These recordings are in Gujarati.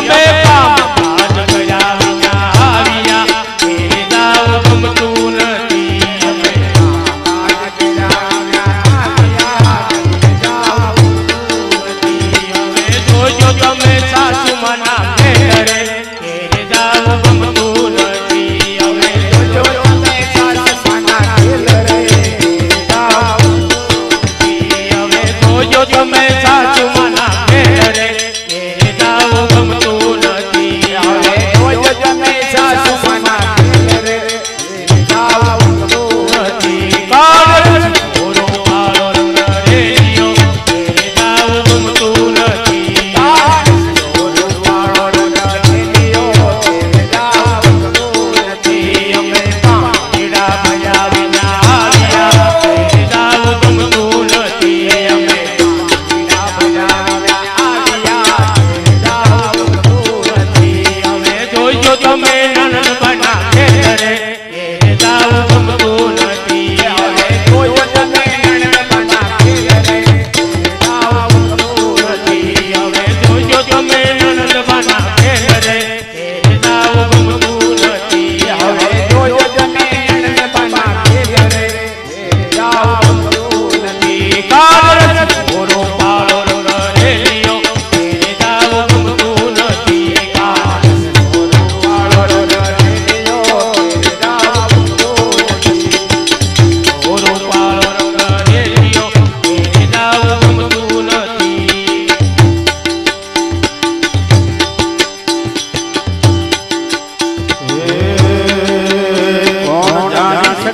Amén.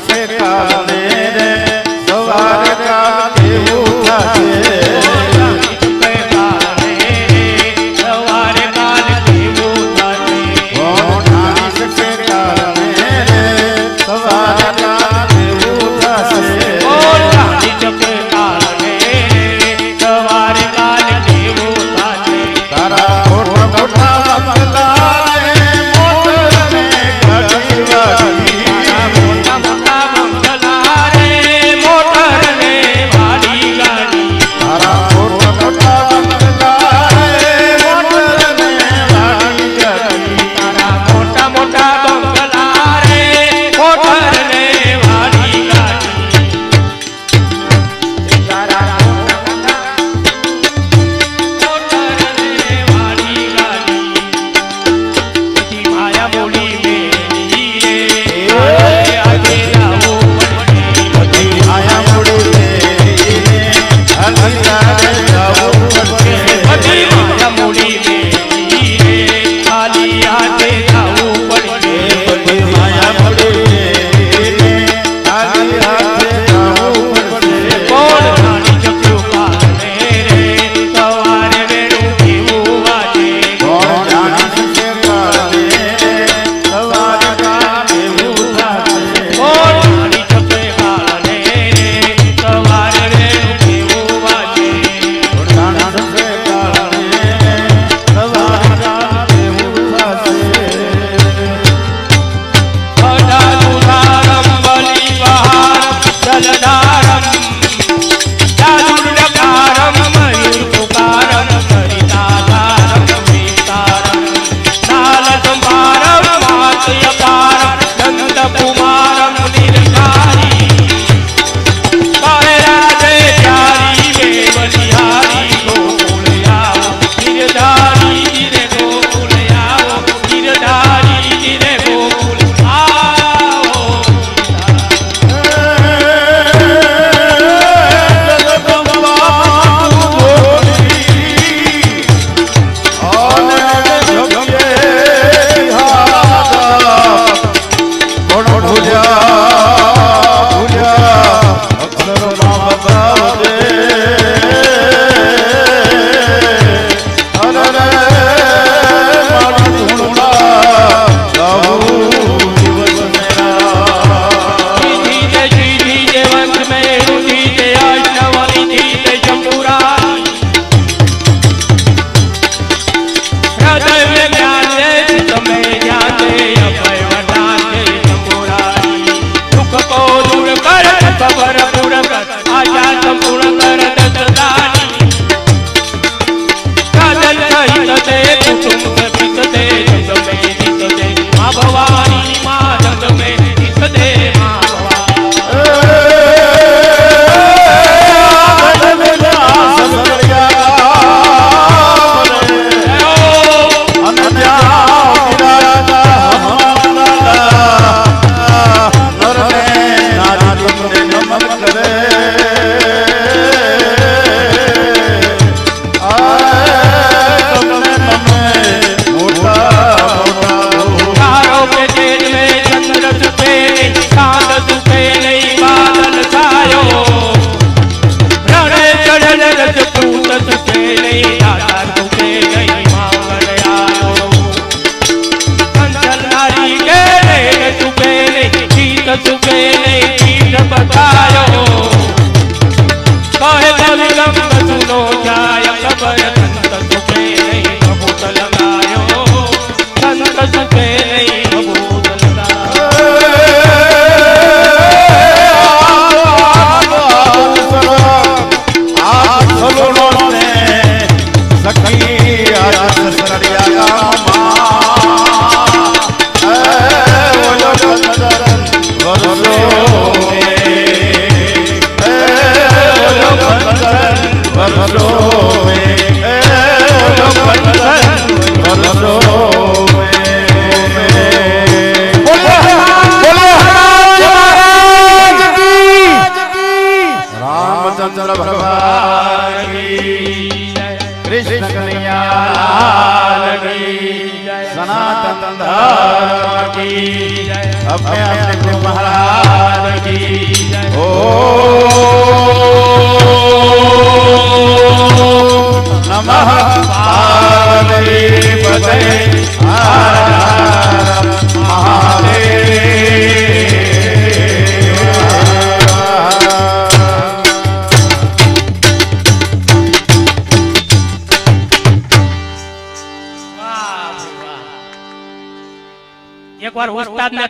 Sammy.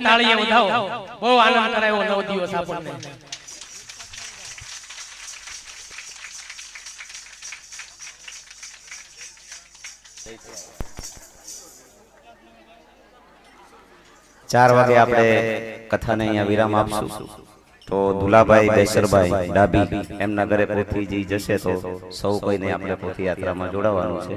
તાળીએ વધાવો બહુ આનંદ કરાયો નવ દિવસ આપણને. ચાર વાગે આપણે કથાને અહીંયા વિરામ આપશું. તો દુલાભાઈ બેસરભાઈ ડાબી એમના ઘરે પોથી જશે તો સૌ કોઈને આપણે પોથી યાત્રામાં જોડાવાનું છે.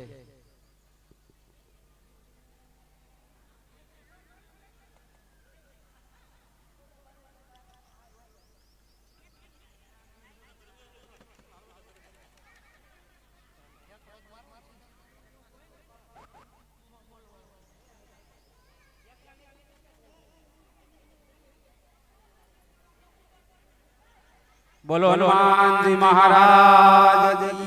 બોલો હનુમાનજી મહારાજ